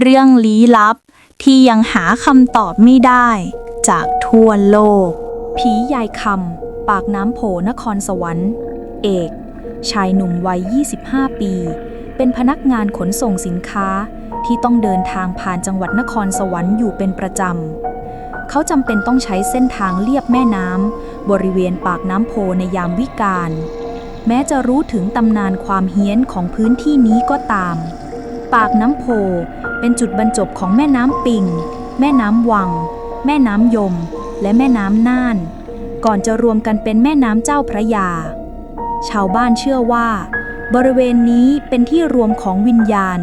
เรื่องลี้ลับที่ยังหาคำตอบไม่ได้ จากทั่วโลก ผียายคำ ปากน้ำโพนครสวรรค์ เอก ชายหนุ่มวัย 25 ปี เป็นพนักงานขนส่งสินค้าที่ต้องเดินทางผ่านจังหวัดนครสวรรค์อยู่เป็นประจำ เขาจำเป็นต้องใช้เส้นทางเลียบแม่น้ำบริเวณปากน้ำโพในยามวิกาล แม้จะรู้ถึงตำนานความเฮี้ยนของพื้นที่นี้ก็ตาม ปากน้ำโพ เป็นจุดบรรจบของแม่น้ำปิง แม่น้ำวัง แม่น้ำยม และแม่น้ำน่าน ก่อนจะรวมกันเป็นแม่น้ำเจ้าพระยา ชาวบ้านเชื่อว่า บริเวณนี้เป็นที่รวมของวิญญาณ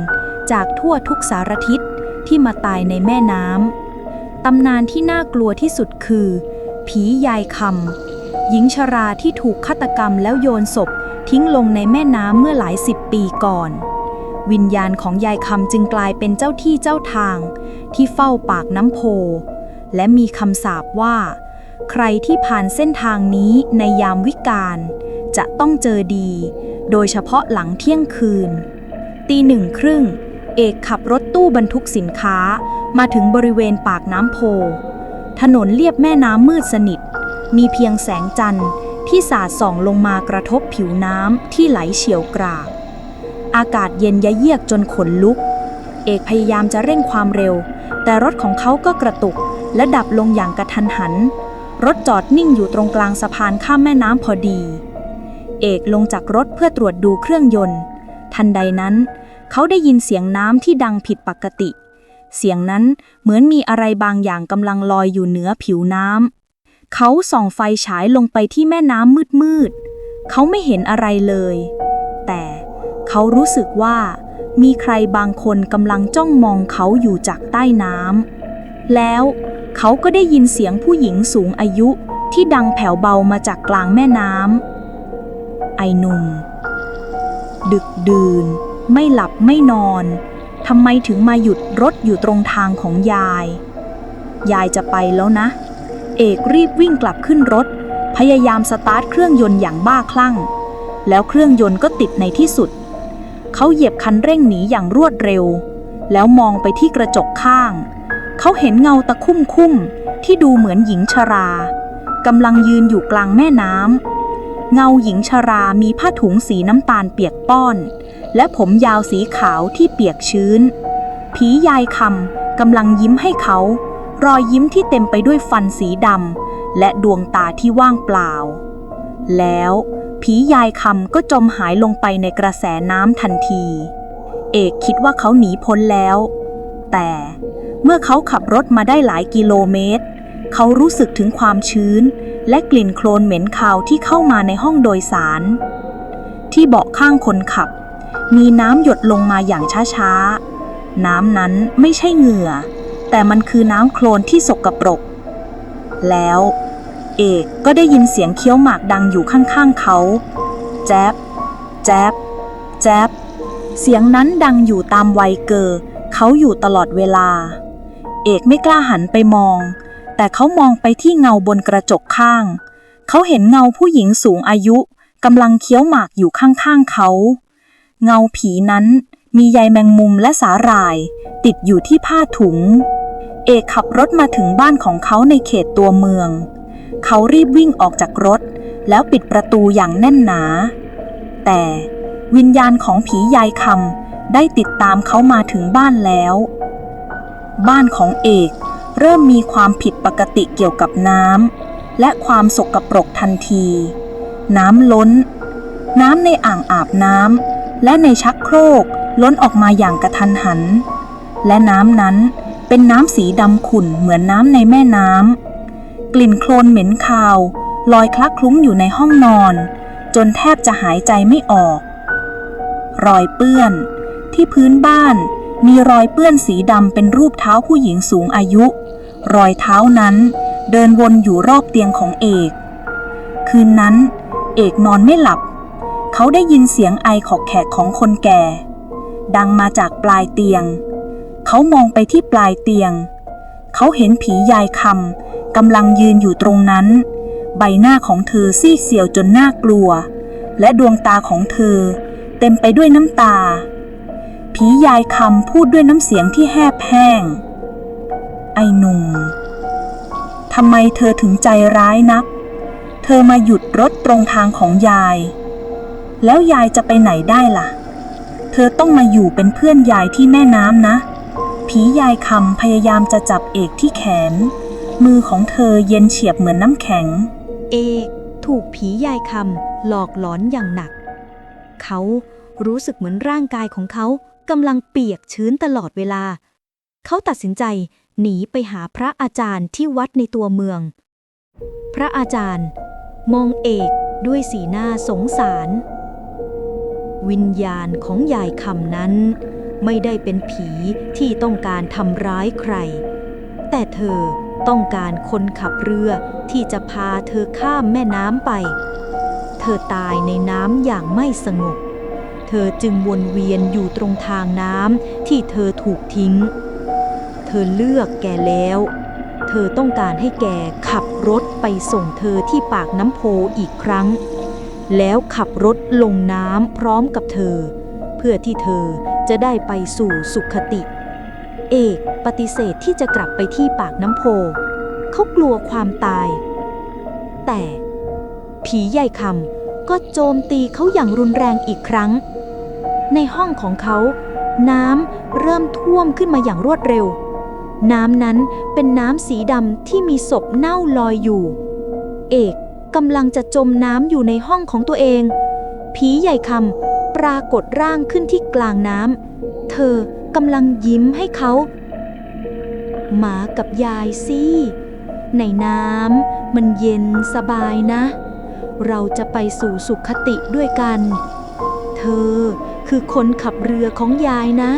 จากทั่วทุกสารทิศที่มาตายในแม่น้ำตำนานที่น่ากลัวที่สุดคือ ผียายคำหญิงชราที่ถูกฆาตกรรมแล้วโยนศพทิ้งลงในแม่น้ำเมื่อหลายสิบปีก่อน วิญญาณของยายคำจึงกลายเป็นเจ้าที่เจ้าทาง ที่เฝ้าปากน้ำโพ และมีคำสาปว่า ใครที่ผ่านเส้นทางนี้ในยามวิกาลจะต้องเจอดี โดยเฉพาะหลังเที่ยงคืน ตีหนึ่งครึ่ง เอกขับรถตู้บรรทุกสินค้ามาถึงบริเวณปากน้ำโพ ถนนเลียบแม่น้ำมืดสนิท มีเพียงแสงจันทร์ที่สาดส่องลงมากระทบผิวน้ำที่ไหลเฉียวกราก อากาศเย็นยะเยียกจนขนลุก เอกพยายามจะเร่งความเร็ว แต่รถของเขาก็กระตุก และดับลงอย่างกระทันหัน รถจอดนิ่งอยู่ตรงกลางสะพานข้ามแม่น้ำพอดี เอกลงจากรถเพื่อตรวจดูเครื่องยนต์ ทันใดนั้น เขาได้ยินเสียงน้ำที่ดังผิดปกติ เสียงนั้นเหมือนมีอะไรบางอย่างกำลังลอยอยู่เหนือผิวน้ำเขาส่องไฟฉายลงไปที่แม่น้ำมืดๆเขาไม่เห็นอะไรเลย เขารู้สึกว่ามีใครบางคนกำลังจ้องมองเขาอยู่จากใต้น้ำแล้วเขาก็ได้ยินเสียงผู้หญิงสูงอายุที่ดังแผ่วเบามาจากกลางแม่น้ำไอหนุ่ม ดึกดื่น ไม่หลับไม่นอนทำไมถึงมาหยุดรถอยู่ตรงทางของยาย ยายจะไปแล้วนะ เอกรีบวิ่งกลับขึ้นรถ พยายามสตาร์ทเครื่องยนต์อย่างบ้าคลั่ง แล้วเครื่องยนต์ก็ติดในที่สุด เขาเหยียบคันเร่งหนีอย่างรวดเร็ว แล้วมองไปที่กระจกข้าง เขาเห็นเงาตะคุ่มคุ่มที่ดูเหมือนหญิงชรากำลังยืนอยู่กลางแม่น้ำเงาหญิงชรามีผ้าถุงสีน้ำตาลเปียกป้อน และผมยาวสีขาวที่เปียกชื้น ผียายคำกำลังยิ้มให้เขา รอยยิ้มที่เต็มไปด้วยฟันสีดำและดวงตาที่ว่างเปล่า แล้ว ผียายคำก็จมหายลงไปในกระแสน้ำทันที เอกคิดว่าเขาหนีพ้นแล้ว แต่เมื่อเขาขับรถมาได้หลายกิโลเมตร เขารู้สึกถึงความชื้น และกลิ่นโคลนเหม็นคาวที่เข้ามาในห้องโดยสาร ที่เบาะข้างคนขับ มีน้ำหยดลงมาอย่างช้าๆ น้ำนั้นไม่ใช่เหงื่อ แต่มันคือน้ำโคลนที่สกปรก แล้ว เอกก็ได้ยินเสียงเคี้ยวหมากดังอยู่ข้างๆเขา แจ๊บ แจ๊บ แจ๊บ เสียงนั้นดังอยู่ตามวัยเกอร์เขาอยู่ตลอดเวลา เอกไม่กล้าหันไปมอง แต่เขามองไปที่เงาบนกระจกข้าง เขาเห็นเงาผู้หญิงสูงอายุกำลังเคี้ยวหมากอยู่ข้างๆเขา เงาผีนั้นมีใยแมงมุมและสาหร่าย ติดอยู่ที่ผ้าถุง เอกขับรถมาถึงบ้านของเขาในเขตตัวเมือง เขารีบวิ่งออกจากรถ แล้วปิดประตูอย่างแน่นหนา แต่วิญญาณของผียายคำได้ติดตามเขามาถึงบ้านแล้ว บ้านของเอกเริ่มมีความผิดปกติเกี่ยวกับน้ำและความสกปรกทันที น้ำล้น น้ำในอ่างอาบน้ำและในชักโครกล้นออกมาอย่างกระทันหัน และน้ำนั้นเป็นน้ำสีดำขุ่นเหมือนน้ำในแม่น้ำ กลิ่นโคลนเหม็นคาว ลอยคลักคลุ้งอยู่ในห้องนอน จนแทบจะหายใจไม่ออก รอยเปื้อน ที่พื้นบ้านมีรอยเปื้อนสีดำเป็นรูปเท้าผู้หญิงสูงอายุ รอยเท้านั้นเดินวนอยู่รอบเตียงของเอก คืนนั้น เอกนอนไม่หลับ เขาได้ยินเสียงไอขอกแขกของคนแก่ ดังมาจากปลายเตียง เขามองไปที่ปลายเตียง เขาเห็นผียายคำ กำลังยืนอยู่ตรงนั้น ใบหน้าของเธอซีดเซียวจนน่ากลัว และดวงตาของเธอ เต็มไปด้วยน้ำตา ผียายคำพูดด้วยน้ำเสียงที่แหบแห้ง ไอ้หนุ่มทำไมเธอถึงใจร้ายนัก เธอมาหยุดรถตรงทางของยาย แล้วยายจะไปไหนได้ล่ะ เธอต้องมาอยู่เป็นเพื่อนยายที่แม่น้ำนะ ผียายคำพยายามจะจับเอกที่แขน มือของเธอเย็นเฉียบเหมือนน้ำแข็ง เอกถูกผียายคำหลอกหลอนอย่างหนัก เขารู้สึกเหมือนร่างกายของเขากำลังเปียกชื้นตลอดเวลา เขาตัดสินใจหนีไปหาพระอาจารย์ที่วัดในตัวเมือง พระอาจารย์ มองเอกด้วยสีหน้าสงสาร วิญญาณของยายคำนั้น ไม่ได้เป็นผีที่ต้องการทำร้ายใคร แต่เธอ ต้องการคนขับเรือที่จะพาเธอข้ามแม่น้ำไป เธอตายในน้ำอย่างไม่สงบ เธอจึงวนเวียนอยู่ตรงทางน้ำที่เธอถูกทิ้ง เธอเลือกแกแล้ว เธอต้องการให้แกขับรถไปส่งเธอที่ปากน้ำโพอีกครั้ง แล้วขับรถลงน้ำพร้อมกับเธอ เพื่อที่เธอจะได้ไปสู่สุขติ เอกปฏิเสธที่จะกลับไปที่ปากน้ำโพ เขากลัวความตาย แต่ ผีใหญ่คำก็โจมตีเขาอย่างรุนแรงอีกครั้ง ในห้องของเขา น้ำเริ่มท่วมขึ้นมาอย่างรวดเร็ว น้ำนั้นเป็นน้ำสีดำที่มีศพเน่าลอยอยู่ เอกกำลังจะจมน้ำอยู่ในห้องของตัวเอง ผีใหญ่คำปรากฏร่างขึ้นที่กลางน้ำเธอ กำลังยิ้มให้เขา หมากับยายสิในน้ำมันเย็นสบายนะ เราจะไปสู่สุขติด้วยกัน เธอคือคนขับเรือของยายนะ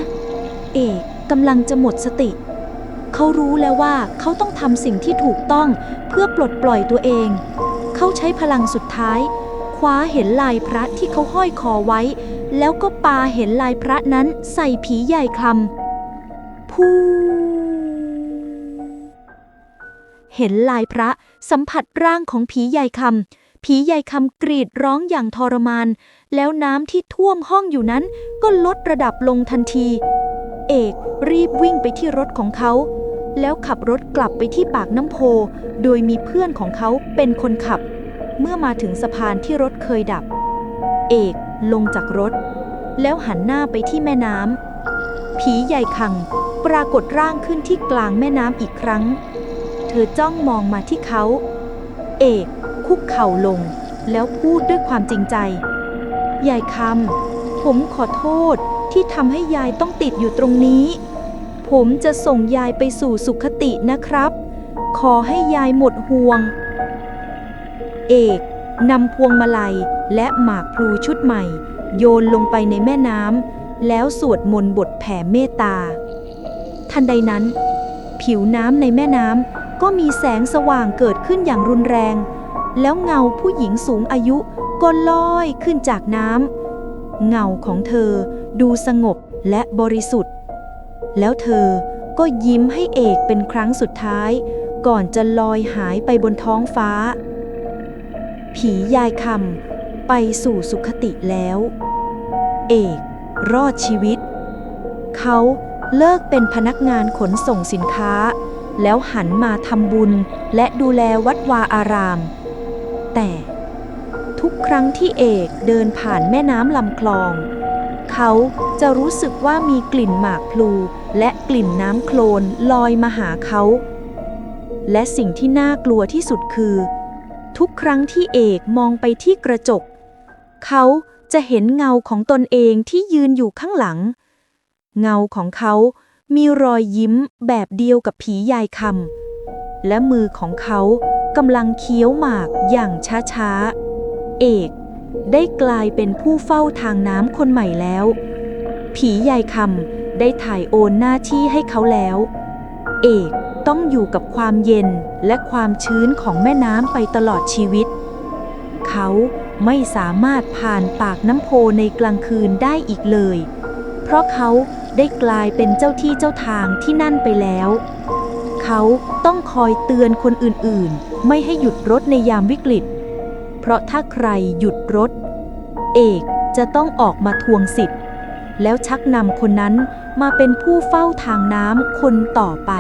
เอกกำลังจะหมดสติ เขารู้แล้วว่าเขาต้องทำสิ่งที่ถูกต้องเพื่อปลดปล่อยตัวเอง เขาใช้พลังสุดท้าย คว้าเห็นลายพระที่เขาห้อยคอไว้ แล้วก็ปาเห็นลายพระนั้นใส่ผีใหญ่คำพูเห็นลายพระสัมผัสร่างของผีใหญ่คำผีใหญ่คำกรีดร้องอย่างทรมาน แล้วน้ำที่ท่วมห้องอยู่นั้นก็ลดระดับลงทันที เอกรีบวิ่งไปที่รถของเขา แล้วขับรถกลับไปที่ปากน้ำโพ โดยมีเพื่อนของเขาเป็นคนขับ เมื่อมาถึงสะพานที่รถเคยดับ เอกลงจากรถ แล้วหันหน้าไปที่แม่น้ำ ผีใหญ่คังปรากฏร่างขึ้นที่กลางแม่น้ำอีกครั้ง เธอจ้องมองมาที่เขา เอกคุกเข่าลง แล้วพูดด้วยความจริงใจ ยายคำ ผมขอโทษที่ทำให้ยายต้องติดอยู่ตรงนี้ ผมจะส่งยายไปสู่สุขตินะครับ ขอให้ยายหมดห่วง เอกนำพวงมาลัยและหมากพลูชุดใหม่ โยนลงไปในแม่น้ำแล้วสวดมนต์บทแผ่เมตตา ทันใดนั้น ผิวน้ำในแม่น้ำก็มีแสงสว่างเกิดขึ้นอย่างรุนแรง แล้วเงาผู้หญิงสูงอายุก็ลอยขึ้นจากน้ำเงาของเธอดูสงบและบริสุทธิ์ แล้วเธอก็ยิ้มให้เอกเป็นครั้งสุดท้าย ก่อนจะลอยหายไปบนท้องฟ้า ผียายคำ ไปสู่สุขติแล้ว เอก รอดชีวิต เขาเลิกเป็นพนักงานขนส่งสินค้า แล้วหันมาทำบุญและดูแลวัดวาอาราม แต่ทุกครั้งที่เอกเดินผ่านแม่น้ำลำคลอง เขาจะรู้สึกว่ามีกลิ่นหมากพลูและกลิ่นน้ำโคลนลอยมาหาเขา และสิ่งที่น่ากลัวที่สุดคือ ทุกครั้งที่เอกมองไปที่กระจก เขาจะเห็นเงาของตนเองที่ยืนอยู่ข้างหลัง เงาของเขามีรอยยิ้มแบบเดียวกับผียายคำและมือของเขากำลังเคี้ยวหมากอย่างช้าๆ เอกได้กลายเป็นผู้เฝ้าทางน้ำคนใหม่แล้ว ผียายคำได้ถ่ายโอนหน้าที่ให้เขาแล้ว เอกต้องอยู่กับความเย็นและความชื้นของแม่น้ำไปตลอดชีวิต เขา ไม่สามารถผ่านปากน้ำโพในกลางคืนได้อีกเลย เพราะเขาได้กลายเป็นเจ้าที่เจ้าทางที่นั่นไปแล้ว เขาต้องคอยเตือนคนอื่นๆ ไม่ให้หยุดรถในยามวิกฤต เพราะถ้าใครหยุดรถ เอกจะต้องออกมาทวงสิทธิ์ แล้วชักนำคนนั้นมาเป็นผู้เฝ้าทางน้ำคนต่อไป